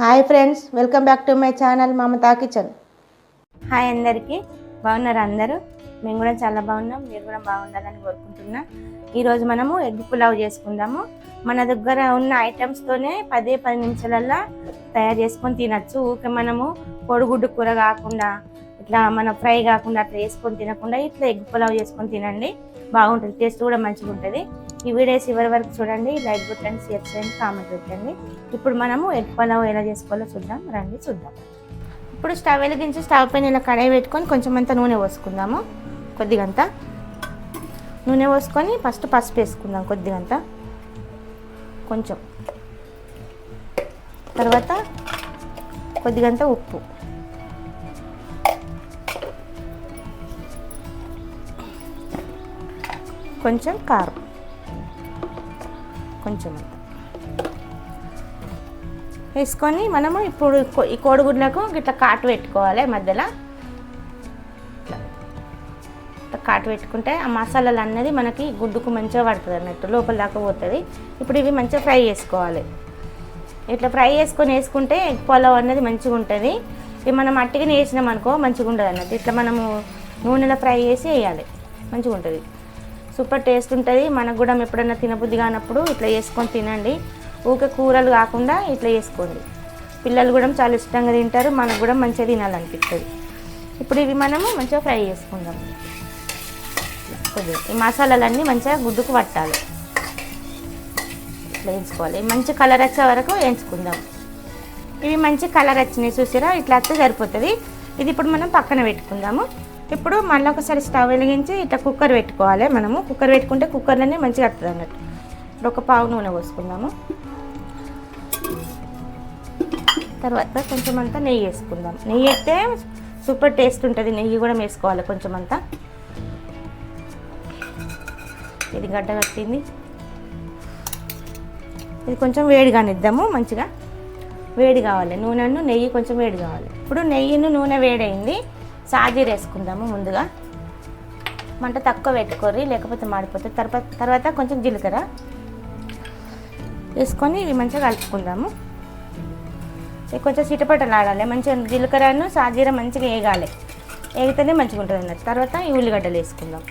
Hi friends welcome back to my channel Mamata kitchen. Hi అందరికీ బాగున్నారు అందరూ? మేము కూడా చాలా బాగున్నాం మీరు కూడా బాగుండాలని కోరుకుంటున్నా. ఈరోజు మనము ఎగ్ పులావ్ చేసుకుందాము. మన దగ్గర ఉన్న ఐటమ్స్తోనే పదే పది నిమిషాలల్లో తయారు చేసుకొని తినచ్చు. ఊకే మనము పొడిగుడ్డు కూర కాకుండా ఇట్లా మన ఫ్రై కాకుండా అట్లా వేసుకొని తినకుండా ఇట్లా ఎగ్ పులావ్ చేసుకొని తినండి. బాగుంటుంది. టేస్ట్ కూడా మంచిగా ఉంటుంది. ఈ వీడియోస్ చివరి వరకు చూడండి. లైక్ కొట్టండి షేర్ చేయండి కామెంట్ పెట్టండి. ఇప్పుడు మనము ఎగ్ పులావ్ ఎలా చేసుకోవాలో చూద్దాం. రండి చూద్దాం. ఇప్పుడు స్టవ్ వెలిగించి స్టవ్ పైన ఇలా కడాయి పెట్టుకొని కొంచెం అంత నూనె పోసుకుందాము. కొద్దిగంత. నూనె పోసుకొని ఫస్ట్ పసుపు వేసుకుందాం కొద్దిగంత. కొంచెం. తర్వాత కొద్దిగంత ఉప్పు. కొంచెం కారం. కొంచెం. వేసుకొని మనము ఇప్పుడు ఈ కోడిగుడ్లకు ఇట్లా కాటు పెట్టుకోవాలి మధ్యలో. కాటు పెట్టుకుంటే ఆ మసాలాలు అన్నది మనకి గుడ్డుకు మంచిగా పడుతుంది అన్నట్టు లోపల దాకా పోతుంది. ఇప్పుడు ఇవి మంచిగా ఫ్రై చేసుకోవాలి. ఇట్లా ఫ్రై చేసుకొని వేసుకుంటే ఎగ్ పులావ్ అనేది మంచిగా ఉంటుంది. ఇవి మనం అట్టిగానే వేసినాం అనుకో మంచిగా ఉండదు అన్నట్టు. ఇట్లా మనము నూనెలో ఫ్రై చేసి వేయాలి. మంచిగా ఉంటుంది. సూపర్ టేస్ట్ ఉంటుంది. మనకు కూడా ఎప్పుడైనా తినబుద్ధి కానప్పుడు ఇట్లా చేసుకొని తినండి. ఊకే కూరలు కాకుండా ఇట్లా చేసుకోండి. పిల్లలు కూడా చాలా ఇష్టంగా తింటారు. మనకు కూడా మంచిగా తినాలనిపిస్తుంది. ఇప్పుడు ఇవి మనము మంచిగా ఫ్రై చేసుకుందాం. కొద్దిగా ఈ మసాలాలన్నీ మంచిగా గుడ్డుకు పట్టాలి. ఇట్లా వేయించుకోవాలి. మంచి కలర్ వచ్చే వరకు వేయించుకుందాం. ఇవి మంచి కలర్ వచ్చినాయి చూసారా? ఇట్లా వస్తే సరిపోతుంది. ఇది ఇప్పుడు మనం పక్కన పెట్టుకుందాము. ఇప్పుడు మళ్ళీ ఒకసారి స్టవ్ వెలిగించి ఇట్లా కుక్కర్ పెట్టుకోవాలి మనము. కుక్కర్ పెట్టుకుంటే కుక్కర్లోనే మంచిగా వస్తుంది అన్నట్టు. ఇప్పుడు ఒక పావు నూనె పోసుకుందాము. తర్వాత కొంచెం అంతా నెయ్యి వేసుకుందాం. నెయ్యి అయితే సూపర్ టేస్ట్ ఉంటుంది. నెయ్యి కూడా వేసుకోవాలి కొంచెం అంతా. ఇది గడ్డ కట్టింది. ఇది కొంచెం వేడిగానిద్దాము మంచిగా. వేడి కావాలి. నూనెను నెయ్యి కొంచెం వేడి కావాలి. ఇప్పుడు నెయ్యిను నూనె వేడైంది. సాజీర వేసుకుందాము ముందుగా. మంట తక్కువ పెట్టుకోర్రి లేకపోతే మాడిపోతుంది తర్వాత తర్వాత కొంచెం జీలకర్ర వేసుకొని ఇవి మంచిగా కలుపుకుందాము. కొంచెం చిటపటలు ఆడాలి మంచిగా జీలకర్రను సాజీర మంచిగా వేగాలి వేగితేనే మంచిగా ఉంటుంది అన్నట్టు. తర్వాత ఈ ఉల్లిగడ్డలు వేసుకుందాం.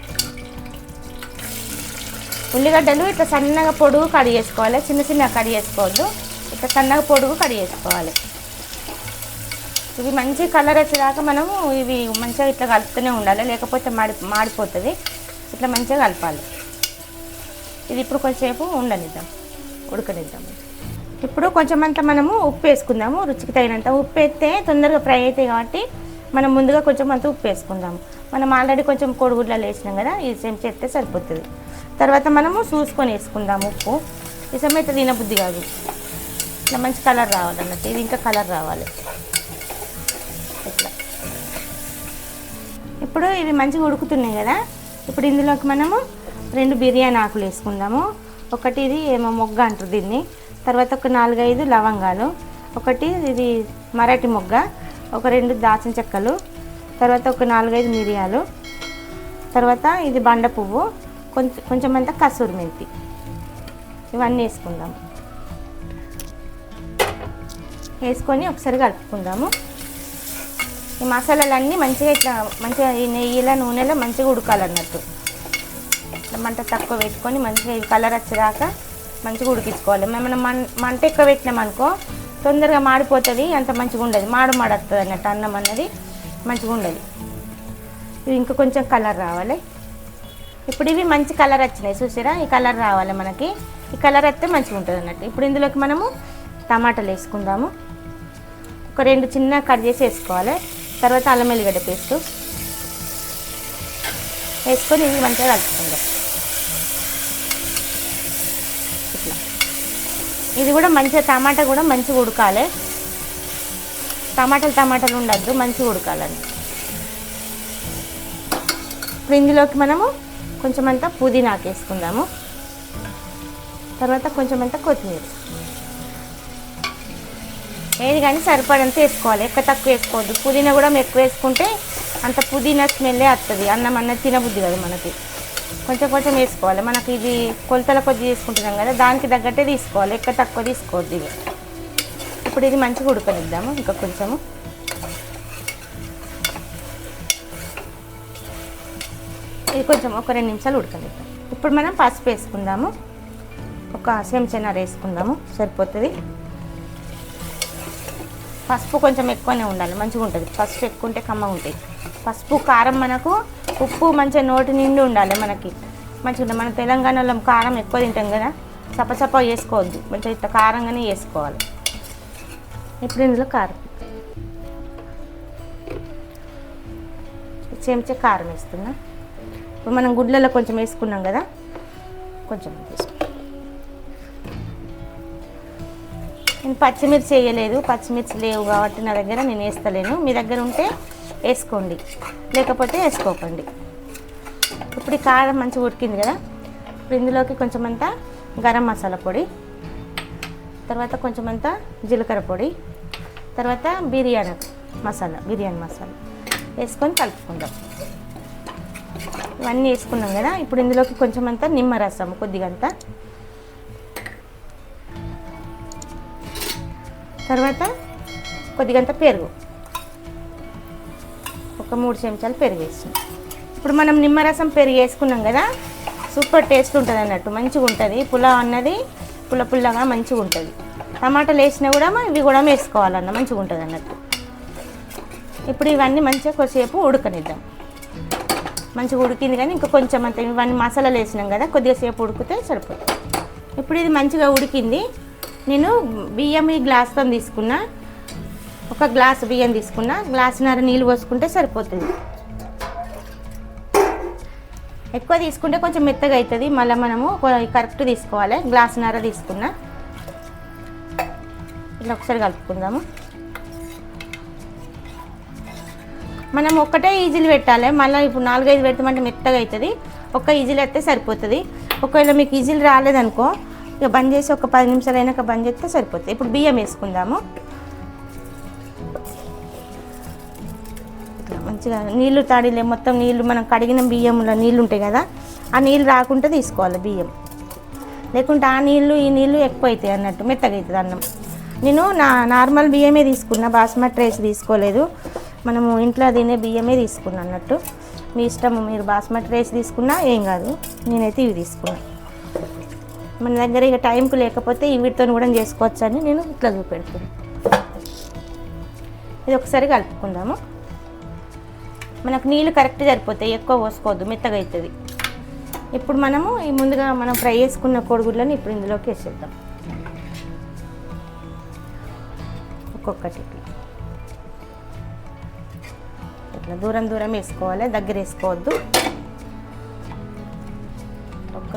ఉల్లిగడ్డలు ఇట్లా సన్నగా పొడుగు కడిగేసుకోవాలి చిన్న చిన్న కడిగేసుకోవద్దు. ఇట్లా సన్నగా పొడుగు కడిగేసుకోవాలి. ఇవి మంచి కలర్ వచ్చేదాకా మనము ఇవి మంచిగా ఇట్లా కలుపుతూనే ఉండాలి. లేకపోతే మాడి మాడిపోతుంది. ఇట్లా మంచిగా కలపాలి. ఇది ఇప్పుడు కొంచెంసేపు ఉండనిద్దాం. ఉడకనిద్దాం. ఇప్పుడు కొంచెం అంత మనము ఉప్పు వేసుకుందాము. రుచికి తగినంత ఉప్పు వేస్తే తొందరగా ఫ్రై అవుతాయి కాబట్టి మనం ముందుగా కొంచెం అంత ఉప్పు వేసుకుందాము. మనం ఆల్రెడీ కొంచెం కోడిగుడ్లలో వేసినాం కదా ఈ సేమ్ చేస్తే సరిపోతుంది. తర్వాత మనము చూసుకొని వేసుకుందాము ఉప్పు. ఈ సమయం తినబుద్ధి కాదు. ఇట్లా మంచి కలర్ రావాలన్నట్టు. ఇది ఇంకా కలర్ రావాలి. ఇప్పుడు ఇవి మంచిగా ఉడుకుతున్నాయి కదా. ఇప్పుడు ఇందులోకి మనము రెండు బిర్యానీ ఆకులు వేసుకుందాము. ఒకటి ఇది ఏమో మొగ్గ అంటారు దీన్ని. తర్వాత ఒక నాలుగైదు లవంగాలు. ఒకటి ఇది మరాఠీ మొగ్గ. ఒక రెండు దాచిన చెక్కలు. తర్వాత ఒక నాలుగైదు మిరియాలు. తర్వాత ఇది బండ పువ్వు. కొంచెం కొంచెం అంతా కసూరి మెంతి. ఇవన్నీ వేసుకుందాము. వేసుకొని ఒకసారి కలుపుకుందాము. ఈ మసాలాలన్నీ మంచిగా ఇట్లా మంచిగా ఈ నెయ్యిలో నూనెలో మంచిగా ఉడకాలన్నట్టు. ఇట్లా మంట తక్కువ పెట్టుకొని మంచిగా కలర్ వచ్చేదాకా మంచిగా ఉడికించుకోవాలి. మనం మం మంట ఎక్కువ పెట్టినామనుకో తొందరగా మాడిపోతుంది అంత మంచిగా ఉండదు. మాడు మాడొస్తుంది అన్నట్టు అన్నం అన్నది మంచిగా ఉండదు. ఇవి ఇంకా కొంచెం కలర్ రావాలి. ఇప్పుడు ఇవి మంచి కలర్ వచ్చినాయి చూసారా? ఈ కలర్ రావాలి మనకి. ఈ కలర్ వస్తే మంచిగా ఉంటుంది అన్నట్టు. ఇప్పుడు ఇందులోకి మనము టమాటాలు వేసుకుందాము. ఒక రెండు చిన్న కట్ చేసి వేసుకోవాలి. తర్వాత అల్లం వెల్లిగడ్డ పేస్ట్ వేసుకొని ఇది మంచిగా కలుపుకుందాం. ఇట్లా. ఇది కూడా మంచిగా టమాటా కూడా మంచిగా ఉడకాలి. టమాటాలు టమాటాలు ఉండద్దు మంచిగా ఉడకాలని. ఇప్పుడు ఇందులోకి మనము కొంచెం అంతా పుదీనాకు వేసుకుందాము. తర్వాత కొంచెం అంతా కొత్తిమీర. ఏది కానీ సరిపడంత వేసుకోవాలి. ఎక్కువ తక్కువ వేసుకోవద్దు. పుదీనా కూడా ఎక్కువ వేసుకుంటే అంత పుదీనా స్మెల్లే వస్తుంది అన్నం అన్నది తినబుద్ధి కదా మనకి. కొంచెం కొంచెం వేసుకోవాలి. మనకి ఇది కొలతల కొద్ది తీసుకుంటున్నాం కదా దానికి తగ్గట్టే తీసుకోవాలి. ఎక్కువ తక్కువ తీసుకోవద్దు ఇది ఇప్పుడు ఇది మంచిగా ఉడకనిద్దాము. ఇంకా కొంచెము. ఇది కొంచెం ఒక రెండు నిమిషాలు ఉడకనిద్దాం. ఇప్పుడు మనం పసుపు వేసుకుందాము. ఒక చెంచన్నర వేసుకుందాము. సరిపోతుంది. పసుపు కొంచెం ఎక్కువనే ఉండాలి మంచిగా ఉంటుంది. పసుపు ఎక్కువ ఉంటే కమ్మగా ఉంటుంది. పసుపు కారం మనకు ఉప్పు మంచిగా నోటి నిండి ఉండాలి మనకి. మంచిగా ఉంటుంది మన తెలంగాణలో కారం ఎక్కువ తింటాం కదా చప్పచప్ప వేసుకోవద్దు మంచిగా ఇట్లా కారంగానే వేసుకోవాలి ఇప్పుడు ఇందులో కారం. చెంచా కారం వేస్తున్నా. ఇప్పుడు మనం గుడ్లలో కొంచెం వేసుకున్నాం కదా కొంచెం వేసుకున్నాం నేను పచ్చిమిర్చి వేయలేదు పచ్చిమిర్చి లేవు కాబట్టి నా దగ్గర నేను వేస్తలేను. మీ దగ్గర ఉంటే వేసుకోండి. లేకపోతే వేసుకోకండి. ఇప్పుడు ఈ కారం మంచిగా ఉడికింది కదా? ఇప్పుడు ఇందులోకి కొంచెం అంతా గరం మసాలా పొడి తర్వాత కొంచెం అంతా జీలకర్ర పొడి తర్వాత బిర్యానీ మసాలా బిర్యానీ మసాలా వేసుకొని కలుపుకుందాం. ఇవన్నీ వేసుకున్నాం కదా? ఇప్పుడు ఇందులోకి కొంచెం అంతా నిమ్మరసం కొద్దిగా అంతా తర్వాత కొద్దిగంత పెరుగు. ఒక మూడు చెంచాలు పెరుగు వేసాం ఇప్పుడు మనం నిమ్మరసం పెరుగు వేసుకున్నాం కదా సూపర్ టేస్ట్ ఉంటుంది అన్నట్టు మంచిగా ఉంటుంది. పులావ్ అన్నది పుల్ల పుల్లగా మంచిగా ఉంటుంది. టమాటాలు వేసినా కూడా ఇవి కూడా వేసుకోవాలన్న మంచిగా ఉంటుంది అన్నట్టు. ఇప్పుడు ఇవన్నీ మంచిగా కొద్దిసేపు ఉడకనిద్దాం. మంచిగా ఉడికింది కానీ ఇంకా కొంచెం అంత. ఇవన్నీ మసాలాలు వేసినాం కదా కొద్దిగా సేపు ఉడికితే సరిపోతుంది. ఇప్పుడు ఇది మంచిగా ఉడికింది. నేను బియ్యం ఈ గ్లాస్తో తీసుకున్నా. ఒక గ్లాస్ బియ్యం తీసుకున్నా. గ్లాసున్నర నీళ్ళు పోసుకుంటే సరిపోతుంది. ఎక్కువ తీసుకుంటే కొంచెం మెత్తగా అవుతుంది మళ్ళీ మనము కరెక్ట్ తీసుకోవాలి. గ్లాసున్నర తీసుకున్నా. ఇట్లా ఒకసారి కలుపుకుందాము. మనం ఒక్కటే ఈజీలు పెట్టాలి. మళ్ళీ ఇప్పుడు నాలుగైదు పెడతామంటే మెత్తగా అవుతుంది ఒక్క ఈజీలు అయితే సరిపోతుంది. ఒకవేళ మీకు ఈజీలు రాలేదనుకో ఇక బంద్ చేసి ఒక పది నిమిషాలు అయినాక బంద్ చేస్తే సరిపోతుంది. ఇప్పుడు బియ్యం వేసుకుందాము. ఇట్లా మంచిగా నీళ్ళు తాడిలే మొత్తం నీళ్ళు మనం కడిగిన బియ్యంలో నీళ్ళు ఉంటాయి కదా ఆ నీళ్ళు రాకుండా తీసుకోవాలి బియ్యం. లేకుంటే ఆ నీళ్ళు ఈ నీళ్ళు ఎక్కువ అవుతాయి అన్నట్టు మెత్తగా అవుతుంది అన్నం. నేను నా నార్మల్ బియ్యమే తీసుకున్నా బాస్మతి రైస్ తీసుకోలేదు. మనము ఇంట్లో తినే బియ్యమే తీసుకున్నా అన్నట్టు. మీ ఇష్టం మీరు బాస్మతి రైస్ తీసుకున్నా ఏం కాదు నేనైతే ఇవి తీసుకున్నాను మన దగ్గర ఇక టైంకు లేకపోతే వీటితో కూడా చేసుకోవచ్చు అని నేను ఇట్లా చూపెడుతుంది ఇది ఒకసారి కలుపుకుందాము. మనకు నీళ్ళు కరెక్ట్ సరిపోతాయి ఎక్కువ పోసుకోవద్దు మెత్తగా అవుతుంది. ఇప్పుడు మనము ఈ ముందుగా మనం ఫ్రై చేసుకున్న కోడిగుడ్లను ఇప్పుడు ఇందులోకి వేసేద్దాం. ఒక్కొక్కటి. ఇట్లా ఇట్లా దూరం దూరం వేసుకోవాలి దగ్గర వేసుకోవద్దు.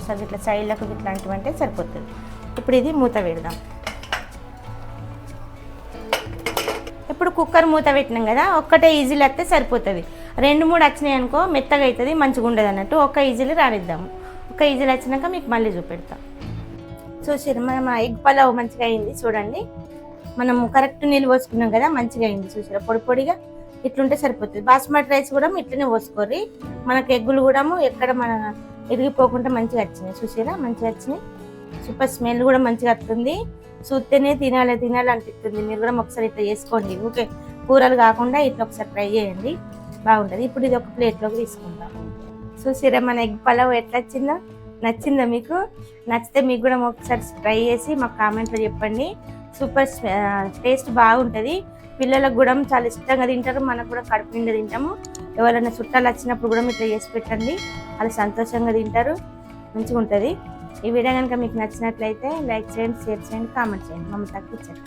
ఒక్కసారి ఇట్లా సైడ్లకు ఇట్లాంటివి అంటే సరిపోతుంది. ఇప్పుడు ఇది మూత పెడదాం ఇప్పుడు కుక్కర్ మూత పెట్టినాం కదా ఒక్కటే ఈజీలు వస్తే సరిపోతుంది. రెండు మూడు వచ్చినాయి అనుకో మెత్తగా అవుతుంది మంచిగా ఉండదు అన్నట్టు. ఒక ఈజీలు రానిద్దాము ఒక ఈజీలు వచ్చినాక మీకు మళ్ళీ చూపెడతాం. చూసారు మనం ఎగ్ పలావ్ మంచిగా అయింది చూడండి. మనం కరెక్ట్ నీళ్ళు పోసుకున్నాం కదా మంచిగా అయింది చూసారా పొడి పొడిగా ఇట్లుంటే సరిపోతుంది. బాస్మతి రైస్ కూడా ఇట్లనే పోసుకోర్రి. మనకి ఎగ్గులు కూడా ఎక్కడ మన ఇరిగిపోకుండా మంచిగా వచ్చినాయి. చూసారా? మంచిగా వచ్చినాయి. సూపర్ స్మెల్ కూడా మంచిగా వస్తుంది. చూస్తేనే తినాలి తినాలి అనిపిస్తుంది. మీరు కూడా ఒకసారి ఇట్లా చేసుకోండి. ఓకే కూరలు కాకుండా ఇట్లా ఒకసారి ట్రై చేయండి. బాగుంటుంది. ఇప్పుడు ఇది ఒక ప్లేట్లోకి తీసుకుందాం. చూసిరా? మన ఎగ్ పలావ్ ఎట్లా వచ్చిందో? నచ్చిందా మీకు? నచ్చితే మీకు కూడా ఒకసారి ట్రై చేసి మాకు కామెంట్లో చెప్పండి. సూపర్ టేస్ట్ బాగుంటుంది. పిల్లలకు కూడా చాలా ఇష్టంగా తింటారు. మనకు కూడా కడుపు నిండా తింటాము. ఎవరైనా చుట్టాలు వచ్చినప్పుడు కూడా ఇట్లా చేసి పెట్టండి. వాళ్ళు సంతోషంగా తింటారు మంచిగా ఉంటుంది. ఈ వీడియో కనుక మీకు నచ్చినట్లయితే లైక్ చేయండి షేర్ చేయండి కామెంట్ చేయండి. మమ్మల్ని తగ్గించండి.